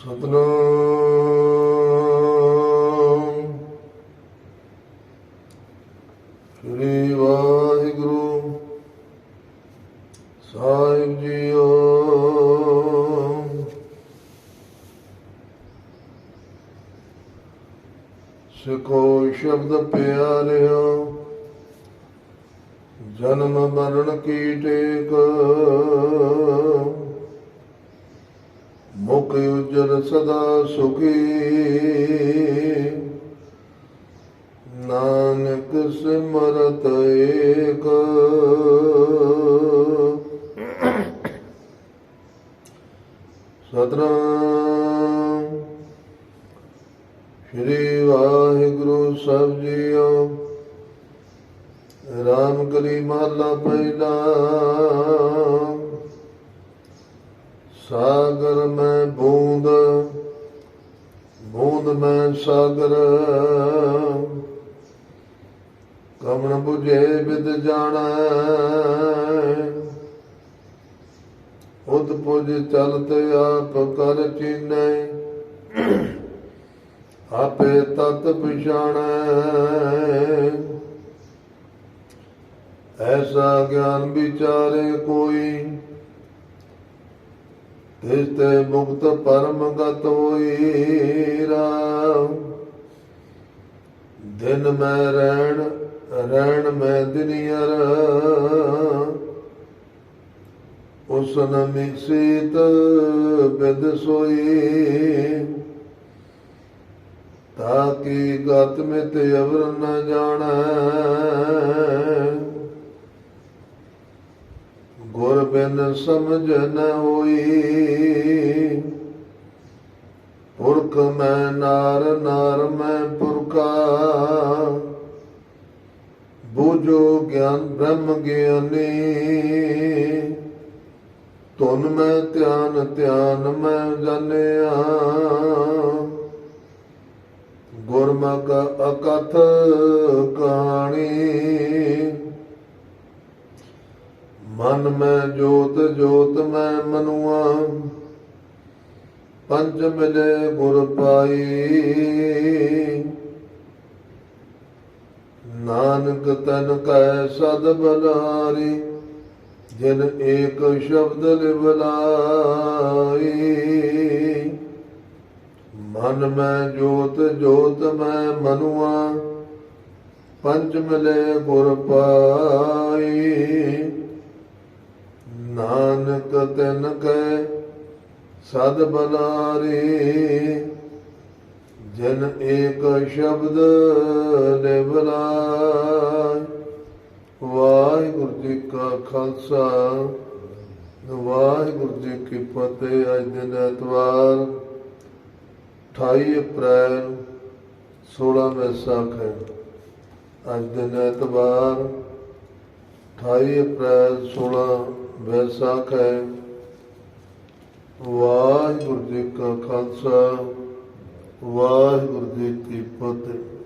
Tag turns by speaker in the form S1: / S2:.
S1: ਸਤਨਾਮ। ਸ੍ਰੀ ਵਾਹਿਗੁਰੂ ਸਾਹਿਬ ਜੀਓ। ਸਿੱਖੋ ਸ਼ਬਦ ਪਿਆਰਿਓ ਜਨਮ ਮਰਨ ਕੀ ਟੇਕ। ਮੁਖ ਸਦਾ ਸੁਖੀ। ਨਾਨਕ ਸਿਮਰਤ ਏਕ। ਸਤਨਾਮ। ਸ਼੍ਰੀ ਵਾਹਿਗੁਰੂ ਸਾਹਿਬ ਜੀਓ। ਰਾਮ ਕਲੀ ਮਹਲਾ ਪਹਿਲਾ। ਮੈਂ ਸਾਗਰ। ਕਮਨ 부ਝੇ ਵਿਦ ਜਾਣਾ। ਉਦ ਪੁਜ ਚਲਤ ਆਪ ਕਰ ਚੀਨੈ। ਆਪੇ ਤਤ ਪਛਾਣੈ। ਐਸਾ ਗਿਆਨ ਵਿਚਾਰੇ ਕੋਈ ਤਿਸ ਮੁਕਤ ਪਰਮ ਗਤ ਹੋਈ ਰਾਮ। ਦਿਨ ਮੈਂ ਰਹਿਣ ਰਹਿਣ ਮੈਂ ਦਿਨੀਅਰ ਉਸ ਨ ਮਿਕਸੀਤ ਬਿਦ ਸੋਈ। ਤਾਕੀ ਗਤ ਮਿਤ ਅਵਰ ਨ ਜਾਣੈ ਗੁਰ ਬਿਨ ਸਮਝ ਨ ਹੋਈ। ਪੁਰਖ ਮੈਂ ਨਾਰ ਨਾਰ ਮੈਂ ਪੁਰਖਾ। ਬੂਝੋ ਗਿਆਨ ਬ੍ਰਹਮ ਗਿਆਨੀ। ਤੁਨ ਮੈਂ ਧਿਆਨ ਧਿਆਨ ਮੈਂ ਜਾਣਿਆ। ਗੁਰਮੁਖ ਅਕਥ ਕਹਾਣੀ। ਮਨ ਮੈਂ ਜੋਤ ਜੋਤ ਮੈਂ ਮਨੁਆ। ਪੰਜ ਮਿਲੇ ਗੁਰ ਪਾਈ। ਨਾਨਕ ਤਨ ਕੈ ਸਦ ਬਲਾਰੀ, ਜਿਨ ਏਕ ਸ਼ਬਦ ਲਿਵਲਾਈ ਮਨ ਮੈਂ ਜੋਤ ਜੋਤ ਮੈਂ ਮਨੁਆ। ਪੰਜ ਮਿਲੇ ਗੁਰ ਪਾਈ ਤਿਨ ਕੈ, ਸਦ ਬਲਾਰੇ ਜਨ ਏਕ ਸ਼ਬਦ ਨਿਵਲਾਇ ਵਾਹਿਗੁਰੂ ਜੀ ਕਾ ਖਾਲਸਾ, ਵਾਹਿਗੁਰੂ ਜੀ ਕੀ ਫਤਿਹ ਅੱਜ ਦਿਨ ਐਤਵਾਰ 28 ਅਪ੍ਰੈਲ 16 ਵੈਸਾਖ ਹੈ। ਅੱਜ ਦਿਨ ਐਤਵਾਰ 28 ਅਪ੍ਰੈਲ 16 ਵੈਸਾਖ ਹੈ। ਵਾਹਿਗੁਰੂ ਜੀ ਕਾ ਖਾਲਸਾ ਵਾਹਿਗੁਰੂ ਜੀ ਕੀ ਫਤਿਹ।